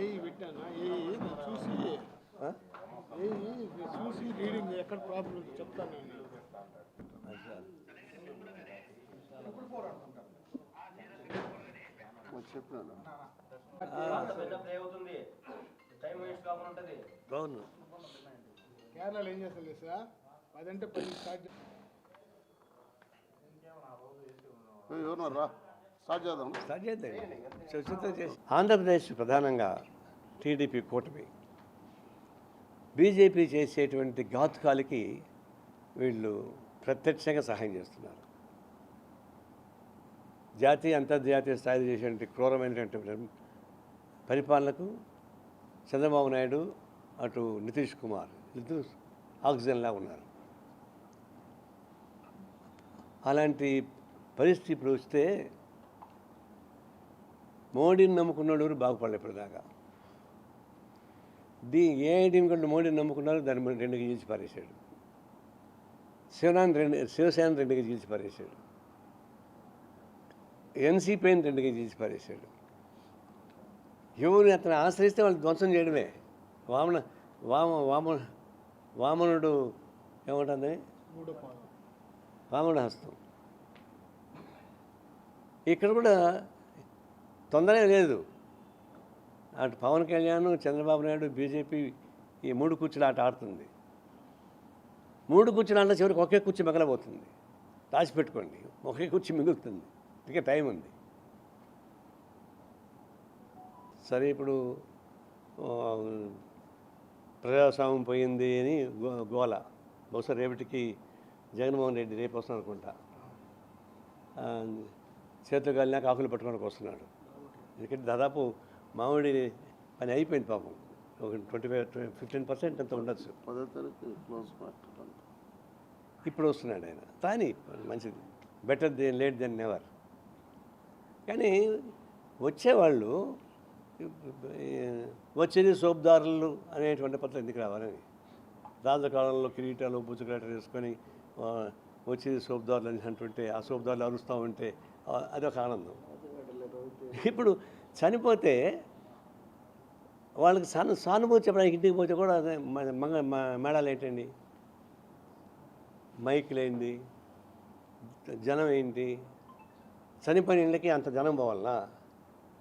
AE పెట్టాను? AE చూసి? AE చూసి రీడింగ్ ఎక్కడ ప్రాబ్లం ఉందో? చెప్తాను నేను. చెప్పినాను అవును కేరళలో ఏం చేస్తారు సార్ పదంటే పది స్టార్ట్ రా స్టార్ట్ చేద్దాం. స్టార్ట్ చేద్దాం. ఆంధ్రప్రదేశ్ ప్రధానంగా టీడీపీ కూటమి. బీజేపీ చేసేటువంటి ఘాతుకాలకి వీళ్ళు ప్రత్యక్షంగా సహాయం చేస్తున్నారు. జాతీయ అంతర్జాతీయ స్థాయిలో చేసేటువంటి క్రూరమైనటువంటి పరిపాలనకు చంద్రబాబు నాయుడు అటు నితీష్ కుమార్ ఇద్దరు ఆక్సిజన్లా ఉన్నారు. అలాంటి పరిస్థితి ఇప్పుడు వస్తే మోడీని నమ్ముకున్నోడు ఎవరు? బాగుపడలేదు ఇప్పటిదాకా. దీ ఏ ఐటీని కంటే మోడీని నమ్ముకున్నారు దాన్ని మరి రెండుకి చీల్చి పారేశాడు. శివనాన్ని రెండు శివసేన రెండుకి చీల్చి పారేశాడు. ఎన్సీపీని రెండుకి చీల్చి పారేశాడు. ఎవరు అతను ఆశ్రయిస్తే వాళ్ళు ధ్వంసం చేయడమే. వామన వామ వామ వామనుడు ఏమంటుంది? వామన హస్తం. ఇక్కడ కూడా తొందరగా లేదు. అటు పవన్ కళ్యాణ్ చంద్రబాబు నాయుడు బీజేపీ ఈ మూడు కూర్చులు ఆట ఆడుతుంది. మూడు కూర్చులు ఆట చివరికి ఒకే కూర్చీ మిగలబోతుంది. దాచిపెట్టుకోండి ఒకే కుర్చీ మిగులుతుంది. ఇంకా టైం ఉంది. సరే ఇప్పుడు ప్రజాస్వామ్యం పోయింది అని గో గోల. బహుశా రేపటికి జగన్మోహన్ రెడ్డి రేపు వస్తాను అనుకుంటా. చేతులు కాలినాక ఆకులు పట్టుకోవడానికి వస్తున్నాడు. ఎందుకంటే దాదాపు మామిడి పని అయిపోయింది పాపం. ఒక ట్వంటీ ఫైవ్ ఫిఫ్టీన్ పర్సెంట్ అంత ఉండొచ్చు. పదో తారీఖు క్లోజ్ ఇప్పుడు వస్తున్నాడు ఆయన. కానీ మంచిది. Better the late than never. కానీ వచ్చేవాళ్ళు వచ్చేది సోప్దారులు అనేటువంటి పద్ధతి ఎందుకు రావాలని రాజకాలంలో కిరీటాలు బుజ్జుకరాటలు వేసుకొని వచ్చేది సోప్దారులు అని అంటుంటే ఆ సోప్దారులు అరుస్తూ ఉంటే అదొక ఆనందం. ఇప్పుడు చనిపోతే వాళ్ళకి సాను సానుభూతి చెప్పడానికి ఇంటికి పోతే కూడా మంగ మ- ఏంటండి? మైకులు ఏంటి జనం ఏంటి? చనిపోయిన ఇళ్ళకి అంత జనం పోవాలనా?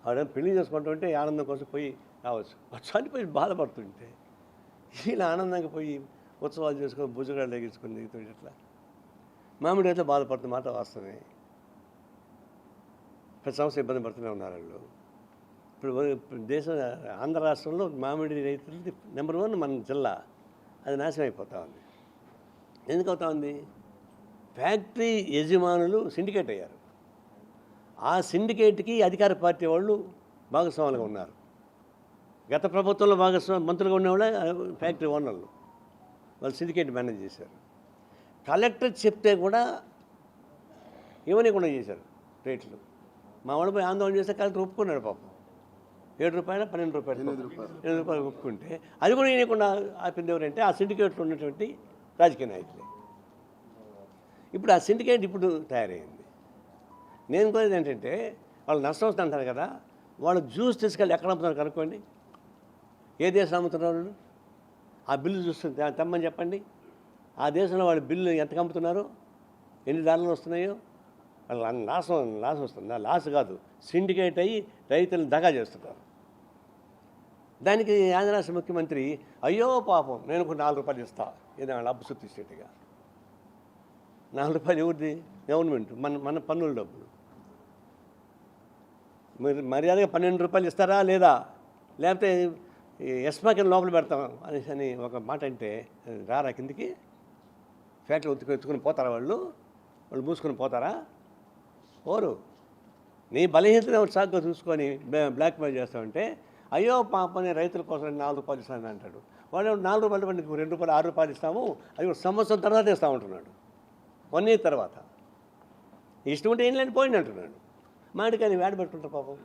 ఆవిడ పెళ్ళి చేసుకుంటుంటే ఆనందం కోసం పోయి రావచ్చు. చనిపోయి బాధపడుతుంటే వీళ్ళు ఆనందంగా పోయి ఉత్సవాలు చేసుకొని భుజగాడు ఎగించుకొని దిగుతుంటే ఇట్లా. మామిడి అయితే బాధపడుతున్న మాట వాస్తవమే. ప్రతి సంవత్సరం ఇబ్బంది పడుతూనే ఉన్నారు వాళ్ళు. ఇప్పుడు ఇప్పుడు దేశం ఆంధ్ర రాష్ట్రంలో మామిడి రైతులది నెంబర్ వన్ మన జిల్లా. అది నాశనం అయిపోతా ఉంది. ఎందుకు అవుతా ఉంది? ఫ్యాక్టరీ యజమానులు సిండికేట్ అయ్యారు. ఆ సిండికేట్కి అధికార పార్టీ వాళ్ళు భాగస్వాములుగా ఉన్నారు. గత ప్రభుత్వంలో భాగస్వామి మంత్రులుగా ఉన్నవాళ్ళే ఫ్యాక్టరీ ఓనర్లు. వాళ్ళు సిండికేట్ మేనేజ్ చేశారు. కలెక్టర్ చెప్తే కూడా ఇవ్వనీయకుండా చేశారు రేట్లు. మా వాళ్ళు పోయి ఆందోళన చేస్తే కలెక్టర్ ఒప్పుకున్నాడు పాపం. ఏడు రూపాయలు పన్నెండు రూపాయలు ఎనిమిది రూపాయలు. ఎనిమిది రూపాయలు ఒప్పుకుంటే అది కూడా ఇవ్వకుండా ఆపింది ఎవరంటే ఆ సిండికేట్లో ఉన్నటువంటి రాజకీయ నాయకులే. ఇప్పుడు ఆ సిండికేట్ ఇప్పుడు తయారైంది. నేను కోరేది ఏంటంటే వాళ్ళు నష్టం వస్తుంది అంటారు కదా వాళ్ళు జ్యూస్ తీసుకెళ్ళి ఎక్కడ అమ్ముతున్నారు కనుక్కోండి. ఏ దేశం అమ్ముతున్నారు వాళ్ళు? ఆ బిల్లు చూస్తుంది తెమ్మని చెప్పండి. ఆ దేశంలో వాళ్ళ బిల్లు ఎంత అమ్ముతున్నారు ఎన్ని డాలర్లు వస్తున్నాయో? వాళ్ళ లాసం లాస్ వస్తుంది. లాస్ కాదు. సిండికేట్ అయ్యి రైతులను దగా చేస్తున్నారు. దానికి ఆంధ్ర రాష్ట్ర ముఖ్యమంత్రి అయ్యో పాపం నేను ఒక నాలుగు రూపాయలు ఇస్తా. ఇది వాళ్ళ అప్పు సుత్తిస్తేట్టుగా నాలుగు రూపాయలు ఎవరిది? గవర్నమెంట్ మన మన పన్నుల డబ్బులు. మీరు మర్యాదగా పన్నెండు రూపాయలు ఇస్తారా లేదా? లేకపోతే ఎస్మాకి లోపల పెడతాం అనేసి అని ఒక మాట అంటే రారా కిందికి? ఫ్యాక్టరీ ఉత్తుకు ఎత్తుకుని పోతారా వాళ్ళు? వాళ్ళు మూసుకొని పోతారా? ఓరు నీ బలహీనతను సాగుగా చూసుకొని బ్లాక్మెయిల్ బ్లాక్ చేస్తామంటే అయ్యో పాపని రైతుల కోసం నాలుగు రూపాయలు ఇస్తాను అంటాడు. వాడు నాలుగు రూపాయలు ఇవ్వండి, రెండు రూపాయలు ఆరు రూపాయలు ఇస్తాము. అది ఒక సంవత్సరం తర్వాత ఇస్తా ఉంటున్నాడు. వన్ ఇయర్ తర్వాత. ఇష్టం ఉంటే ఏం లేని పోయింది అంటున్నాడు. మాడికాయని వేడ పెట్టుకుంటారు పాపం.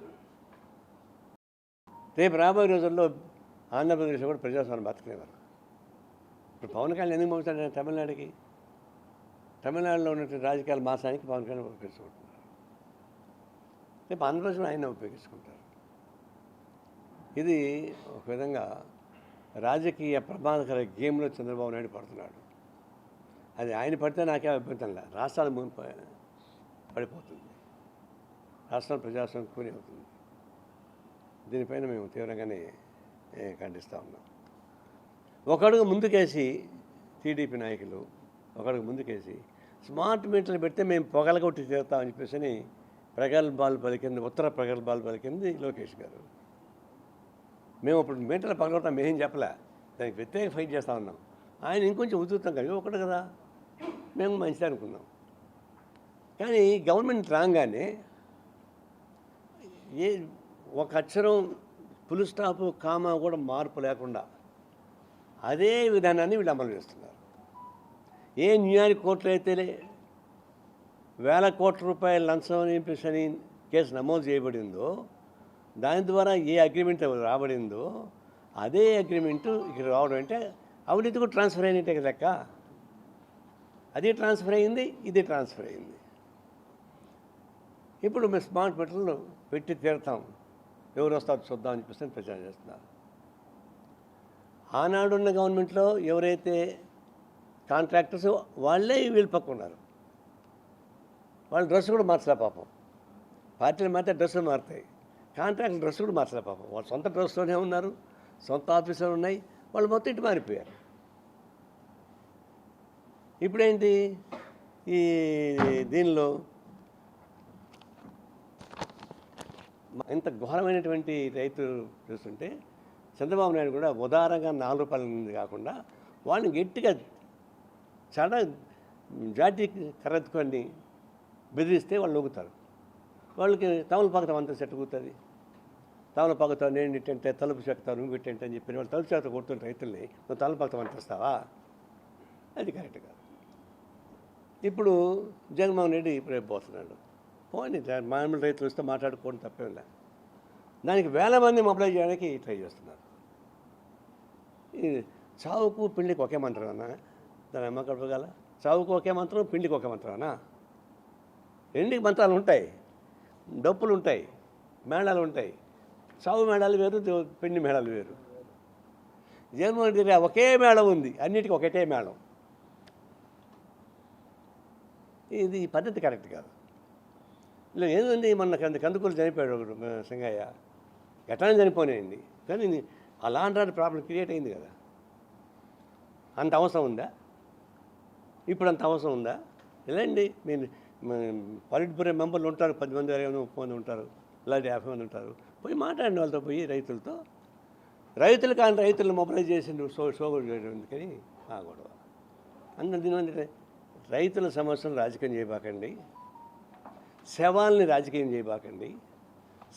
రేపు రాబోయే రోజుల్లో ఆంధ్రప్రదేశ్లో కూడా ప్రజాస్వామ్యం బతకలేవారు. ఇప్పుడు పవన్ కళ్యాణ్ ఎందుకు పంపుతాడు తమిళనాడుకి? తమిళనాడులో ఉన్నటువంటి రాజకీయాల మాసానికి పవన్ కళ్యాణ్ ఉపయోగించుకుంటున్నారు. రేపు ఆంధ్రప్రదేశ్లో ఆయన ఉపయోగించుకుంటారు. ఇది ఒక విధంగా రాజకీయ ప్రమాదకర గేమ్లో చంద్రబాబు నాయుడు పడుతున్నాడు. అది ఆయన పడితే నాకే అభ్యంతరం లేదు. రాష్ట్రాలు పడిపోతుంది. రాష్ట్రాల ప్రజాస్వామ్యం కూని అవుతుంది. దీనిపైన మేము తీవ్రంగానే ఖండిస్తూ ఉన్నాం. ఒకడుగు ముందుకేసి టీడీపీ నాయకులు ఒకడుగు ముందుకేసి స్మార్ట్ మీటర్లు పెడితే మేము పొగలగొట్టి తీరుతామని చెప్పేసి ప్రగల్భాలు పలికింది ఉత్తర ప్రగల్భాలు పలికింది లోకేష్ గారు. మేము ఇప్పుడు మీటర్లు పగలగొట్టాం మేమేం చెప్పలే. దానికి ప్రత్యేక ఫైట్ చేస్తూ ఉన్నాం. ఆయన ఇంకొంచెం ఉతుకుతాం కదా ఒకటి కదా. మేము మంచిది అనుకున్నాం. కానీ గవర్నమెంట్ రాగానే ఏ ఒక అక్షరం ఫుల్ స్టాప్ కామా కూడా మార్పు లేకుండా అదే విధానాన్ని వీళ్ళు అమలు చేస్తున్నారు. ఏ న్యూయార్క్ కోర్టులు అయితే వేల కోట్ల రూపాయల లంచం అని చెప్పేసి అని కేసు నమోదు చేయబడిందో దాని ద్వారా ఏ అగ్రిమెంట్ రాబడిందో అదే అగ్రిమెంటు ఇక్కడ రావడం అంటే అవినీతికి కూడా ట్రాన్స్ఫర్ అయినట్టే కదా లెక్క అది ట్రాన్స్ఫర్ అయింది ఇది ట్రాన్స్ఫర్ అయింది. ఇప్పుడు మేము స్మార్ట్ మీటర్లు పెట్టి తీరుతాం. ఎవరు వస్తారు చూద్దాం అని చెప్పేసి ప్రచారం చేస్తున్నారు ఆనాడున్న గవర్నమెంట్లో ఎవరైతే కాంట్రాక్టర్స్ వాళ్ళే వీళ్ళు పక్క ఉన్నారు. వాళ్ళ డ్రెస్ కూడా మార్చలే పాపం. పార్టీలు మారితే డ్రెస్సులు మారుతాయి. కాంట్రాక్ట్ డ్రెస్ కూడా మార్చలే పాపం. వాళ్ళు సొంత డ్రెస్లోనే ఉన్నారు సొంత ఆఫీసులు ఉన్నాయి వాళ్ళు మొత్తం ఇటు మారిపోయారు. ఇప్పుడేంటి? ఈ దీనిలో ఇంత ఘోరమైనటువంటి రైతు చూస్తుంటే చంద్రబాబు నాయుడు కూడా ఉదారంగా నాలుగు రూపాయల కాకుండా వాళ్ళని గట్టిగా చాలా జాతి కర్రెత్తుకొని బెదిరిస్తే వాళ్ళు నొగుతారు. వాళ్ళకి తమలపాకతం అంత సెట్ కూతుంది. తమలపాకతో నేను ఇట్టంటే తలుపు చెప్తాను నువ్వు ఇట్టంటే అని చెప్పి వాళ్ళు తలుపు చేత కొడుతున్న రైతుల్ని నువ్వు తమలపాకతం అంటిస్తావా అది కరెక్ట్ కాదు. ఇప్పుడు జగన్మోహన్ రెడ్డి ఇప్పుడు రేపు పోతున్నాడు. పోనీ మామూలు రైతులు వస్తే మాట్లాడుకోవడం తప్పేం లే. దానికి వేల మంది మొబైల్ చేయడానికి ట్రై చేస్తున్నారు. ఈ చావుకు పిండికి ఒకే మంత్రం అన్నా దాని అమ్మ చావుకు ఒకే మంత్రం పిండికి ఒకే మంత్రం అన్నా రెండుకి మంత్రాలు ఉంటాయి. డప్పులు ఉంటాయి. మేళాలు ఉంటాయి. చావు మేళాలు వేరు దో- పిండి మేళాలు వేరు. జగన్మోహన్ రెడ్డి ఒకే మేళం ఉంది అన్నిటికీ ఒకటే మేళం. ఇది ఈ పద్ధతి కరెక్ట్ కాదు. ఇలా ఏందండి మొన్న కంద కందుకూరు చనిపోయాడు ఒకడు సింగయ్య. ఎట్లా చనిపోయినాయండి. కానీ అలా అలాంటి ప్రాబ్లం క్రియేట్ అయింది కదా. అంత అవసరం ఉందా? ఇప్పుడు అంత అవసరం ఉందా? ఇలాండి మీరు పాలిట్ బ్యూరో మెంబర్లు ఉంటారు పది మంది ఇరవై ముప్పై మంది ఉంటారు ఇలాంటి యాభై మంది ఉంటారు. పోయి మాట్లాడిన వాళ్ళతో పోయి రైతులతో. రైతులు కానీ రైతులను మొబైలైజ్ చేసి నువ్వు షో షో చేయడం ఎందుకని? ఆ గొడవ. అందులో దీని రైతుల సమస్యలు రాజకీయం చేయబాకండి. శవాల్ని రాజకీయం చేయబాకండి.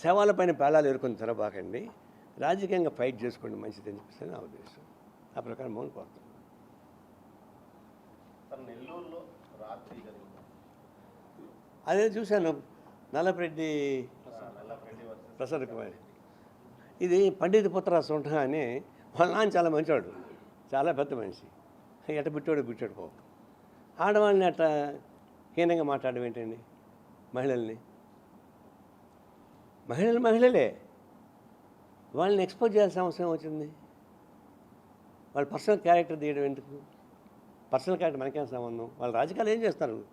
శవాలపైన పేలాలు ఎరుకొని తెరబాకండి రాజకీయంగా ఫైట్ చేసుకోండి మంచిది అని చెప్పేసి నా ఉద్దేశం. ఆ ప్రకారం మౌన్ కోరుతున్నాను. అదే చూశాను. నల్లపరెడ్డి వర్సెస్ ప్రసాద్ కుమార్ ఇది పండిత పుత్ర సుంఠ అని వాళ్ళ నాన్న చాలా మంచివాడు చాలా పెద్ద మనిషి. ఎట బిట్టాడు బిట్టాడు పో ఆడవాళ్ళని అట్ట హీనంగా మాట్లాడడం ఏంటండి? మహిళల్ని. మహిళలు మహిళలే. వాళ్ళని ఎక్స్పోజ్ చేయాల్సిన అవసరం వచ్చింది. వాళ్ళ పర్సనల్ క్యారెక్టర్ తీయడం ఎందుకు? పర్సనల్ క్యారెక్టర్ మనకేం సంబంధం? వాళ్ళ రాజకీయాలు ఏం చేస్తారు?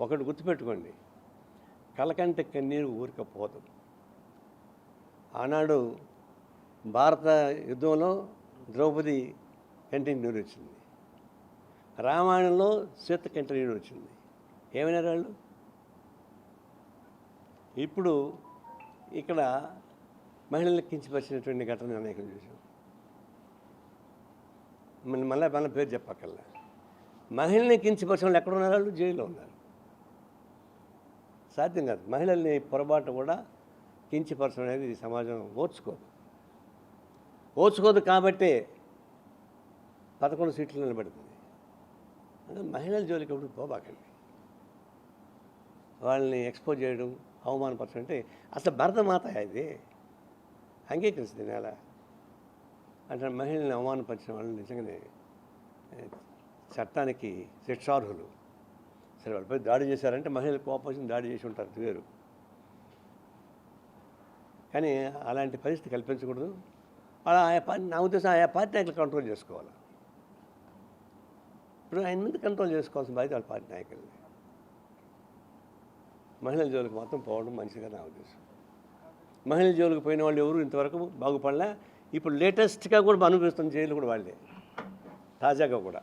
ఒకటి గుర్తుపెట్టుకోండి. కలకంటి కన్నీరు ఊరికపోదు ఆనాడు భారత యుద్ధంలో ద్రౌపది కంటి నీరు వచ్చింది. రామాయణంలో సీత కంటి నీరు వచ్చింది. ఏమైనారు వాళ్ళు? ఇప్పుడు ఇక్కడ మహిళలు కించిపరిచినటువంటి ఘటన అనేకం చూసాం మళ్ళీ మళ్ళీ పేరు చెప్పక్కర్లా. మహిళని కించిపరిచిన వాళ్ళు ఎక్కడ ఉన్నారు? వాళ్ళు జైల్లో ఉన్నారు. సాధ్యం కాదు. మహిళల్ని పొరపాటు కూడా కించపరచడం అనేది ఈ సమాజం ఓర్చుకోదు. ఓర్చుకోదు కాబట్టే పదకొండు సీట్లు నిలబడుతుంది. అంటే మహిళల జోలికి ఎప్పుడు పోబాకండి. వాళ్ళని ఎక్స్పోజ్ చేయడం అవమానపరచడం అంటే అసలు భరతమాత ఇది. అంగీకరిస్తుంది నేల. అంటే మహిళల్ని అవమానపరిచిన వాళ్ళు నిజంగానే చట్టానికి శిక్షార్హులు. సరే వాళ్ళపై దాడి చేశారంటే మహిళలు కోపం దాడి చేసి ఉంటారు వేరు. కానీ అలాంటి పరిస్థితి కల్పించకూడదు. అలా ఆయా పార్టీ నా ఉద్దేశం ఆయా పార్టీ నాయకులు కంట్రోల్ చేసుకోవాలి. ఇప్పుడు ఆయన మీద కంట్రోల్ చేసుకోవాల్సిన బాధ్యత వాళ్ళ పార్టీ నాయకులు మహిళల జోలికి మాత్రం పోవడం మంచిగా నా ఉద్దేశం. మహిళల జోలికి పోయిన వాళ్ళు ఎవరు ఇంతవరకు బాగుపడలే. ఇప్పుడు లేటెస్ట్గా కూడా అనుభవిస్తున్న జైలు కూడా వాళ్ళే. తాజాగా కూడా.